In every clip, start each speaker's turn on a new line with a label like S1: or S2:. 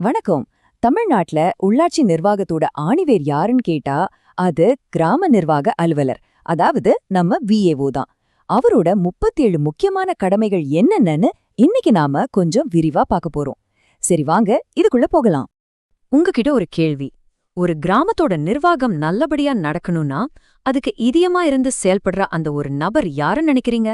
S1: வணக்கம். தமிழ்நாட்டுல உள்ளாட்சி நிர்வாகத்தோட ஆணிவேர் யாருன்னு கேட்டா அது கிராம நிர்வாக அலுவலர். அதாவது நம்ம விஏஓ தான். அவரோட 37 முக்கியமான கடமைகள் என்னென்னு இன்னைக்கு நாம கொஞ்சம் விரிவா பார்க்க போறோம். சரி வாங்க இதுக்குள்ள போகலாம். உங்ககிட்ட ஒரு கேள்வி. ஒரு கிராமத்தோட நிர்வாகம் நல்லபடியா நடக்கணும்னா அதுக்கு இதயமா இருந்து செயல்படுற அந்த ஒரு நபர் யாருன்னு நினைக்கிறீங்க?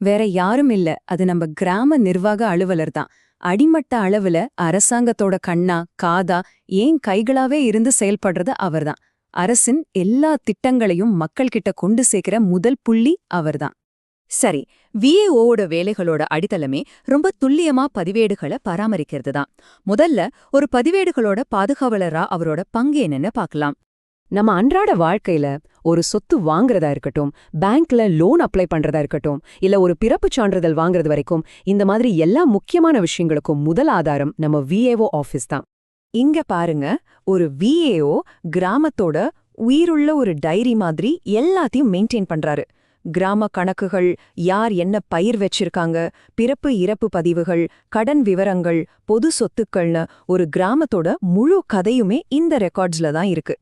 S2: வேற யாரும் இல்ல. அது நம்ம கிராம நிர்வாக அலுவலர் தான். அடிமட்ட அளவுல அரசாங்கத்தோட கண்ணா காதா ஏன் கைகளாவே இருந்து செயல்படுறது அவர்தான். அரசின் எல்லா திட்டங்களையும் மக்கள்கிட்ட கொண்டு சேர்க்கிற முதல் புள்ளி அவர்தான்.
S1: சரி விஏஓட வேலைகளோட அடித்தளமே ரொம்ப துல்லியமா பதிவேடுகளை பராமரிக்கிறது தான் முதல்ல ஒரு பதிவேடுகளோட பாதுகாவலரா அவரோட பங்கு என்னன்னு பார்க்கலாம்.
S2: நம்ம அன்றாட வாழ்க்கையில ஒரு சொத்து வாங்குறதா இருக்கட்டும் பேங்க்ல லோன் அப்ளை பண்றதா இருக்கட்டும் இல்ல ஒரு பிறப்புச் சான்றிதழ் வாங்குறது வரைக்கும் இந்த மாதிரி எல்லா முக்கியமான விஷயங்களுக்கும் முதல் ஆதாரம் நம்ம விஏஓ ஆபீஸ் தான். இங்க பாருங்க ஒரு விஏஓ கிராமத்தோட உயிருள்ள ஒரு டைரி மாதிரி எல்லாத்தையும் மெயின்டைன் பண்றாரு. கிராம கணக்குகள் யார் என்ன பயிர் வச்சிருக்காங்க பிறப்பு இறப்பு பதிவுகள் கடன் விவரங்கள் பொது சொத்துக்கள்னு ஒரு கிராமத்தோட முழு கதையுமே இந்த ரெக்கார்ட்ஸ்ல தான் இருக்கு.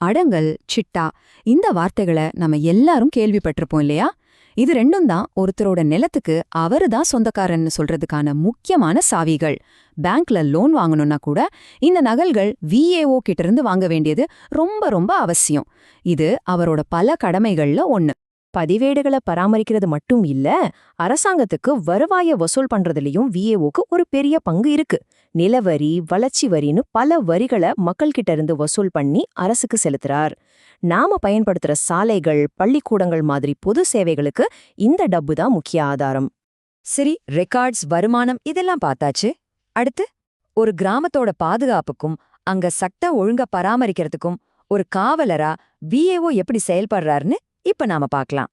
S2: அடங்கல் சிட்டா இந்த வார்த்தைகளை நம்ம எல்லாரும் கேள்விப்பட்டிருப்போம் இல்லையா? இது ரெண்டும் தான் ஒருத்தரோட நிலத்துக்கு அவரு தான் சொந்தக்காரன்னு சொல்றதுக்கான முக்கியமான சாவிகள். பேங்க்ல லோன் வாங்கணும்னா கூட இந்த நகல்கள் விஏஓ கிட்ட இருந்து வாங்க வேண்டியது ரொம்ப ரொம்ப அவசியம். இது அவரோட பல கடமைகள்ல ஒண்ணு. பதிவேடுகளை பராமரிக்கிறது மட்டும் இல்ல அரசாங்கத்துக்கு வருவாய வசூல் பண்றதுலயும் விஏஓக்கு ஒரு பெரிய பங்கு இருக்கு. நிலவரி வளர்ச்சி வரின்னு பல வரிகளை மக்கள்கிட்ட இருந்து வசூல் பண்ணி அரசுக்கு செலுத்துறார். நாம பயன்படுத்துற சாலைகள் பள்ளிக்கூடங்கள் மாதிரி பொது சேவைகளுக்கு இந்த டப்பு தான் முக்கிய ஆதாரம். சரி ரெக்கார்ட்ஸ் வருமானம் இதெல்லாம் பார்த்தாச்சு. அடுத்து ஒரு கிராமத்தோட பாதுகாப்புக்கும் அங்க சட்ட ஒழுங்க பராமரிக்கிறதுக்கும் ஒரு காவலரா விஏஓ எப்படி செயல்படுறாருன்னு இப்ப நாம பார்க்கலாம்.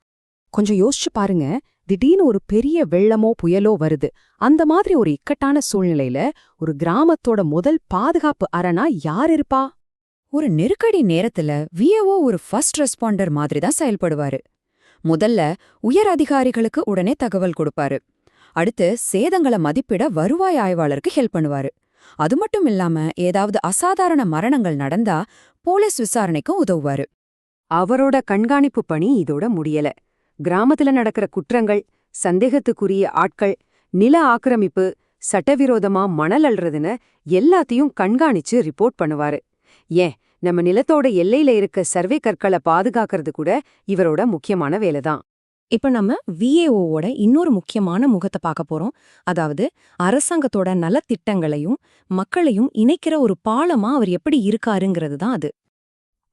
S3: கொஞ்சம் யோசிச்சு பாருங்க. திடீர்னு ஒரு பெரிய வெள்ளமோ புயலோ வருது. அந்த மாதிரி ஒரு இக்கட்டான சூழ்நிலையில ஒரு கிராமத்தோட முதல் பாதுகாப்பு அரணா யார் இருப்பா?
S1: ஒரு நெருக்கடி நேரத்துல விஏஓ ஒரு ஃபர்ஸ்ட் ரெஸ்பாண்டர் மாதிரி தான் செயல்படுவாரு. முதல்ல உயர் அதிகாரிகளுக்கு உடனே தகவல் கொடுப்பாரு. அடுத்து சேதங்களை மதிப்பிட வருவாய் ஆய்வாளருக்கு ஹெல்ப் பண்ணுவாரு. அது மட்டும் இல்லாம ஏதாவது அசாதாரண மரணங்கள் நடந்தா போலீஸ் விசாரணைக்கும் உதவுவாரு.
S2: அவரோட கண்காணிப்பு பணி இதோட முடியல. கிராமத்துல நடக்கிற குற்றங்கள் சந்தேகத்துக்குரிய ஆட்கள் நில ஆக்கிரமிப்பு சட்டவிரோதமா மணல் அள்ளுறதுன்னு எல்லாத்தையும் கண்காணிச்சு ரிப்போர்ட் பண்ணுவாரு. ஏன் நம்ம நிலத்தோட எல்லையில இருக்க சர்வே கற்களை பாதுகாக்கிறது கூட இவரோட முக்கியமான வேலைதான்.
S3: இப்ப நம்ம விஏஓவோட இன்னொரு முக்கியமான முகத்தை பார்க்க போறோம். அதாவது அரசாங்கத்தோட நலத்திட்டங்களையும் மக்களையும் இணைக்கிற ஒரு பாலமா அவர் எப்படி இருக்காருங்கிறது தான் அது.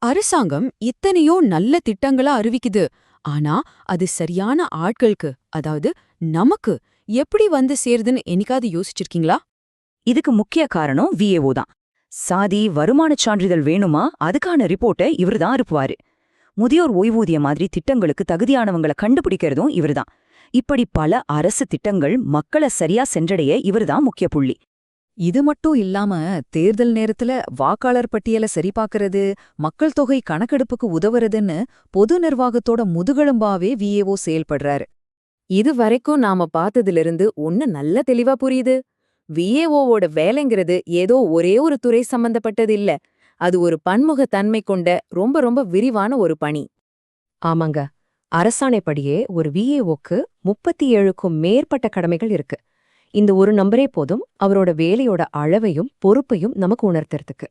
S4: அரசாங்கம் இத்தனையோ நல்ல திட்டங்களா அறிவிக்குது. ஆனா அது சரியான ஆட்களுக்கு அதாவது நமக்கு எப்படி வந்து சேருதுன்னு என்னைக்காவது யோசிச்சிருக்கீங்களா?
S1: இதுக்கு முக்கிய காரணம் விஏஓ தான். சாதி வருமானச் சான்றிதழ் வேணுமா? அதுக்கான ரிப்போர்ட்டை இவர்தான் அனுப்புவாரு. முதியோர் ஓய்வூதிய மாதிரி திட்டங்களுக்கு தகுதியானவங்கள கண்டுபிடிக்கிறதும் இவர்தான் இப்படி பல அரசு திட்டங்கள் மக்களை சரியா சென்றடைய இவர்தான் முக்கிய புள்ளி. இது மட்டும் இல்லாம தேர்தல் நேரத்துல வாக்காளர் பட்டியலை சரிபார்க்கறது மக்கள் தொகை கணக்கெடுப்புக்கு உதவுறதுன்னு பொது நிர்வாகத்தோட முதுகெலும்பாவே விஏஓ செயல்படுறாரு.
S2: இது வரைக்கும் நாம பார்த்ததிலிருந்து ஒன்னு நல்ல தெளிவா புரியுது. விஏஓவோட வேலைங்கிறது ஏதோ ஒரே ஒரு துறை சம்பந்தப்பட்டது இல்ல. அது ஒரு பன்முகத்தன்மை கொண்ட ரொம்ப ரொம்ப விரிவான ஒரு பணி. ஆமாங்க. அரசாணைப்படியே ஒரு விஏஓக்கு முப்பத்தி ஏழுக்கும் மேற்பட்ட கடமைகள் இருக்கு. இந்த ஒரு நம்பரே போதும். அவரோட வேலையோட அளவையும் பொறுப்பையும் நமக்கு உணர்த்துறதுக்கு.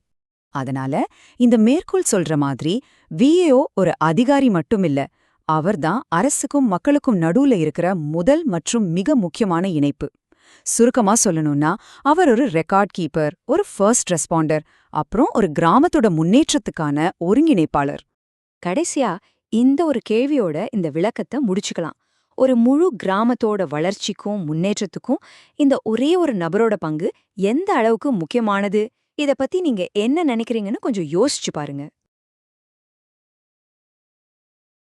S1: அதனால இந்த மேற்கோள் சொல்ற மாதிரி விஏஓ ஒரு அதிகாரி மட்டும் இல்ல அவர்தான் அரசுக்கும் மக்களுக்கும் நடுவுல இருக்கிற முதல் மற்றும் மிக முக்கியமான இணைப்பு. சுருக்கமா சொல்லணும்னா அவர் ஒரு ரெக்கார்ட் கீப்பர் ஒரு ஃபர்ஸ்ட் ரெஸ்பாண்டர் அப்புறம் ஒரு கிராமத்தோட முன்னேற்றத்துக்கான ஒருங்கிணைப்பாளர். கடைசியா இந்த ஒரு கேள்வியோட இந்த விளக்கத்தை முடிச்சுக்கலாம். ஒரு முழு கிராமத்தோட வளர்ச்சிக்கும் முன்னேற்றத்துக்கும் இந்த ஒரே ஒரு நபரோட பங்கு எந்த அளவுக்கு முக்கியமானது? இத பத்தி நீங்க என்ன நினைக்கிறீங்கன்னு கொஞ்சம் யோசிச்சு பாருங்க.